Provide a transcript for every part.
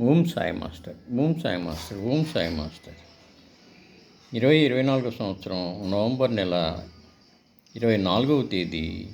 Om Sai master Om Sai master Om Sai master. ఇరవై ఇరవై నాలుగో సంవత్సరం నవంబర్ నెల ఇరవై నాలుగవ తేదీ.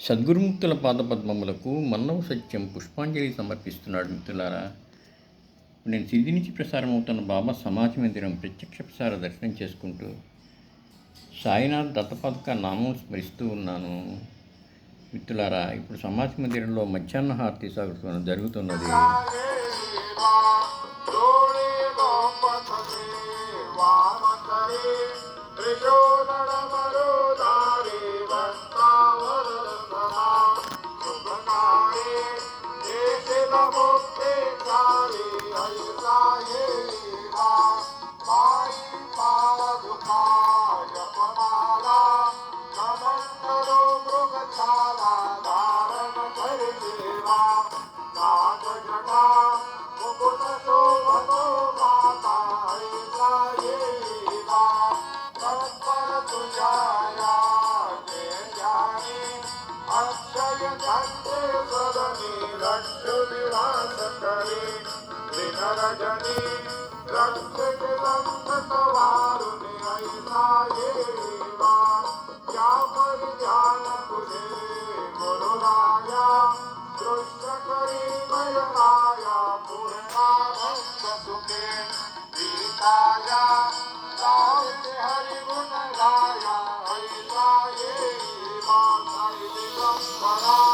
సద్గురుముక్తుల పాదపద్మములకు మన్నవ సత్యం పుష్పాంజలి సమర్పిస్తున్నాడు మిత్రులారా. నేను సిద్ధి నుంచి ప్రసారం అవుతున్న బాబా సమాజ మందిరం ప్రత్యక్ష ప్రసార దర్శనం చేసుకుంటూ సాయినాథ్ దత్తపాదక నామం స్మరిస్తూ ఉన్నాను. మిత్రులారా ఇప్పుడు సమాజ మందిరంలో మధ్యాహ్న హారతి సాగుతున్న జరుగుతున్నది. अक्षय धन्य सदनी लक्ष्य विलास करे विनरजनी रक्षक संकट वारुनि ऐसा येवा क्या पर ध्यान तुझे गुरुराया दृष्ट करी मय माया पूर्णानंद सुखे गीताया गायते हरि गुण गाया ऐसा येवा साई Bye.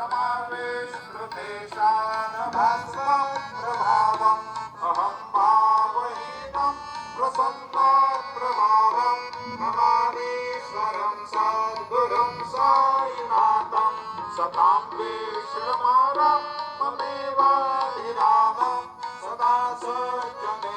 समावेशकृतेशानभास्वं प्रभावम् अहं भावहीनं प्रसन्नाप्रभावं नमामीश्वरं सद्गुरुं साईनाथं सतां विश्वमारं ममेवाधिरामं सदा सज्जनेशं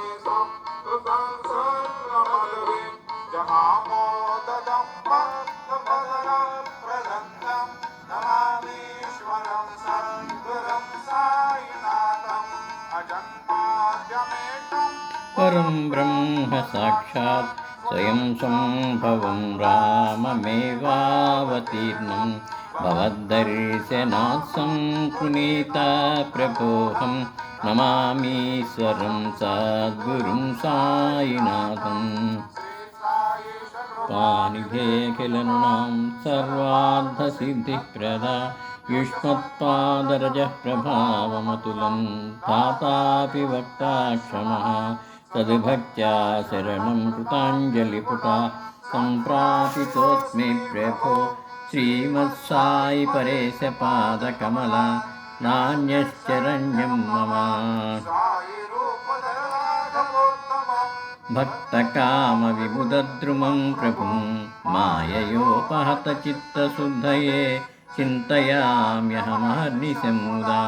परं ब्रह्म साक्षात् स्वयं सम्भवं राममेवावतीर्णं भवद्दर्शनात् संता प्रकोहं नमामीश्वरं सद्गुरुं सायिनाथम् पानिभेखिलनुनां सर्वार्धसिद्धिप्रदा युष्मत्पादरजः प्रभावमतुलं तातापि वक्ता क्षमः तद्भक्त्या शरणं कृताञ्जलिपुटा सम्प्रापितोऽस्मि प्रभो श्रीमत्सायि परेशपादकमला नान्यश्चरण्यं मम। भक्तकामविबुधद्रुमं प्रभुं माययोपहतचित्तशुद्धये चिन्तयाम्यहमहर्निशमुदा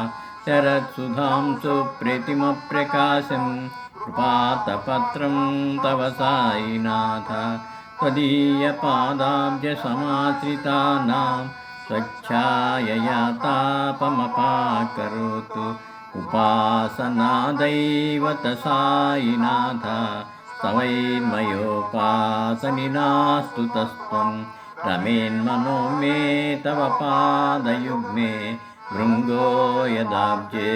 शरत्सुधां सुप्रीतिमप्रकाशं कृपातपत्रं तव सायिनाथ त्वदीयपादाब्जसमाश्रितानां स्वच्छायया तापमपाकरोतु उपासनादैवतसायिनाथ सवैर्मयोपासनिनास्तु तस्त्वं रमेन्मनो मे तव पादयुग्मे भृङ्गो यदाब्जे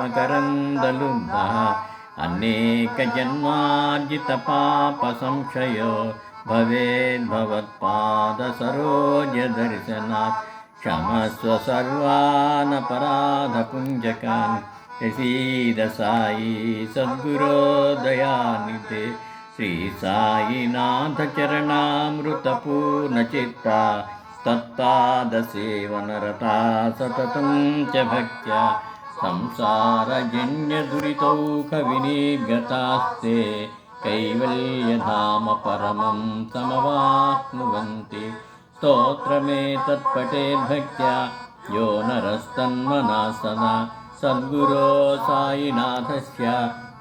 मकरन्दलुब्धः अनेकजन्मार्जितपापसंशयो भवेद्भवत्पादसरोजदर्शनात् क्षमस्व सर्वानपराधपुञ्जकान्। यसीद सायि सद्गुरो दयानिधे। श्रीसायिनाथचरणामृतपूर्णचित्ता तत्पादसेवनरता सततं च भक्त्या संसारजन्यदुरितौखविनिर्गतास्ते कैवल्यधाम परमं समवाप्नुवन्ति स्तोत्रमेतत्पठेद्भक्त्या यो नरस्तन्मना सदा सद्गुरो सायिनाथस्य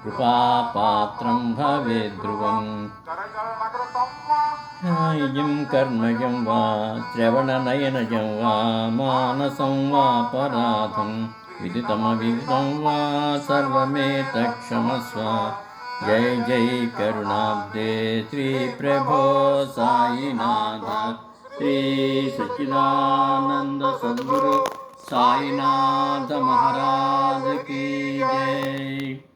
कृपापात्रं भवेद्ध्रुवम्। ध्यायं कर्मजं वा श्रवणनयनजं वा मानसं वा पराधं विदितमविदितं वा सर्वमेतत्क्षमस्व। जय जय करुणाब्दे श्रीप्रभो साईनाथ। श्री सच्चिदानंद सद्गुरु साईनाथ महाराज की जय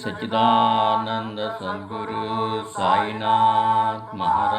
श्री सच्चिदानंद सद्गुरु साईनाथ महाराज